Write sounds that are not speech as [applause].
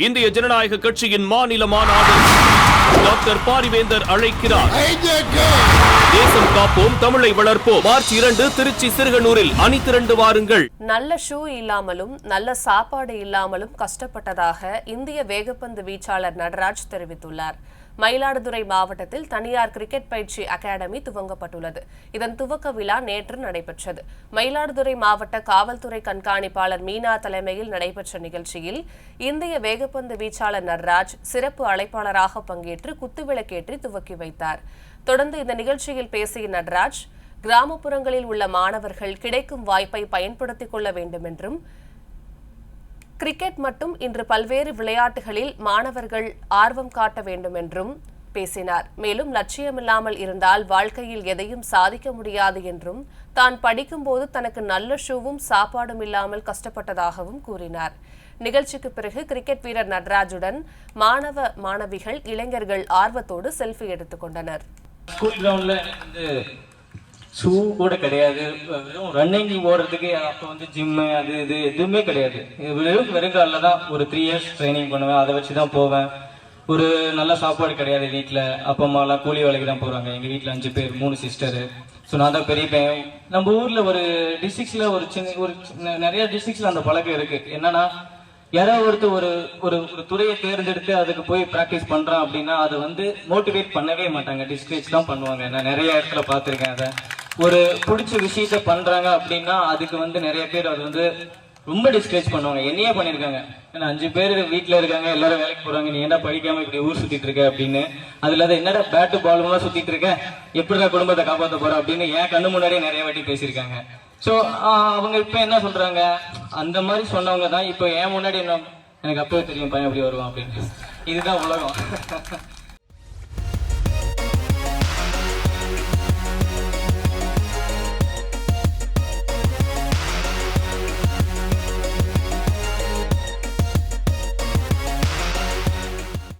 இந்திய ஜனநாயக கட்சியின் மாநில மாநாடு டாக்டர் பாரிவேந்தர் அழைக்கிறார். தேசம் காப்போம் தமிழை வளர்ப்போம். மார்ச் இரண்டு திருச்சி சிறுகனூரில் அணி திரண்டு வாருங்கள். நல்ல ஷூ இல்லாமலும் நல்ல சாப்பாடு இல்லாமலும் கஷ்டப்பட்டதாக இந்திய வேகப்பந்து வீச்சாளர் நடராஜ் தெரிவித்துள்ளார். மயிலாடுதுறை மாவட்டத்தில் தனியார் கிரிக்கெட் பயிற்சி அகாடமி துவங்கப்பட்டுள்ளது. இதன் துவக்க விழா நேற்று நடைபெற்றது. மயிலாடுதுறை மாவட்ட காவல்துறை கண்காணிப்பாளர் மீனா தலைமையில் நடைபெற்ற நிகழ்ச்சியில் இந்திய வேகப்பந்து வீச்சாளர் நர்ராஜ் சிறப்பு அழைப்பாளராக பங்கேற்று குத்துவிளக்கேற்றி துவக்கி வைத்தார். தொடர்ந்து இந்த நிகழ்ச்சியில் பேசிய நட்ராஜ் கிராமப்புறங்களில் உள்ள மாணவர்கள் கிடைக்கும் வாய்ப்பை பயன்படுத்திக் கொள்ள வேண்டும் என்றும் கிரிக்கெட் மட்டும் இன்று பல்வேறு விளையாட்டுகளில் மாணவர்கள் ஆர்வம் காட்ட வேண்டும் என்றும் பேசினார். மேலும் லட்சியமில்லாமல் இருந்தால் வாழ்க்கையில் எதையும் சாதிக்க முடியாது என்றும் தான் படிக்கும்போது தனக்கு நல்ல ஷூவும் சாப்பாடும் இல்லாமல் கஷ்டப்பட்டதாகவும் கூறினார். நிகழ்ச்சிக்கு பிறகு கிரிக்கெட் வீரர் நடராஜுடன் மாணவ மாணவிகள் இளைஞர்கள் ஆர்வத்தோடு செல்ஃபி எடுத்துக் ஷூ கூட கிடையாது. வெறும் ரன்னிங் ஓடுறதுக்கு அப்போ வந்து ஜிம்மு அது இது எதுவுமே கிடையாது. வெறும் வெறுங்காலில் தான் ஒரு த்ரீ இயர்ஸ் ட்ரைனிங் பண்ணுவேன். அதை வச்சு தான் போவேன். ஒரு நல்ல சாப்பாடு கிடையாது வீட்டில் அப்பா அம்மாலாம் கூலி வேலைக்கு தான் போகிறாங்க எங்கள் வீட்டில் அஞ்சு பேர் மூணு சிஸ்டரு ஸோ நான் தான் பெரிய பையன். நம்ம ஊரில் ஒரு டிஸ்ட்ரிக்ஸில் ஒரு சின்ன ஒரு நிறைய டிஸ்ட்ரிக்ஸில் அந்த பழக்கம் இருக்குது என்னன்னா யாராவது ஒருத்தர் ஒரு ஒரு ஒரு துறையை தேர்ந்தெடுத்து அதுக்கு போய் ப்ராக்டிஸ் பண்ணுறான் அப்படின்னா அதை வந்து மோட்டிவேட் பண்ணவே மாட்டாங்க. டிஸ்கரேஜ் தான் பண்ணுவாங்க. நான் நிறைய இடத்துல பார்த்துருக்கேன் அதை. ஒரு பிடிச்ச விஷயத்த பண்றாங்க அப்படின்னா அதுக்கு வந்து நிறைய பேர் அது வந்து ரொம்ப டிஸ்கரேஜ் பண்ணுவாங்க. என்னையே பண்ணியிருக்காங்க. ஏன்னா அஞ்சு பேர் வீட்டில் இருக்காங்க எல்லாரும் வேலைக்கு போறாங்க. நீ என்ன படிக்காம இப்படி ஊர் சுத்திட்டு இருக்க அப்படின்னு. அது இல்லாத என்னடா பேட்டு பாலுமெல்லாம் சுத்திட்டு இருக்க? எப்படிடா குடும்பத்தை காப்பாற்ற போற அப்படின்னு என் கண்ணு முன்னாடியே நிறைய வாட்டி பேசியிருக்காங்க. ஸோ அவங்க இப்போ என்ன சொல்றாங்க? அந்த மாதிரி சொன்னவங்க தான் இப்போ என் முன்னாடி என்ன எனக்கு அப்பவே தெரியும் பையன் எப்படி வருவான் அப்படின்னு. இதுதான் உலகம். [laughs]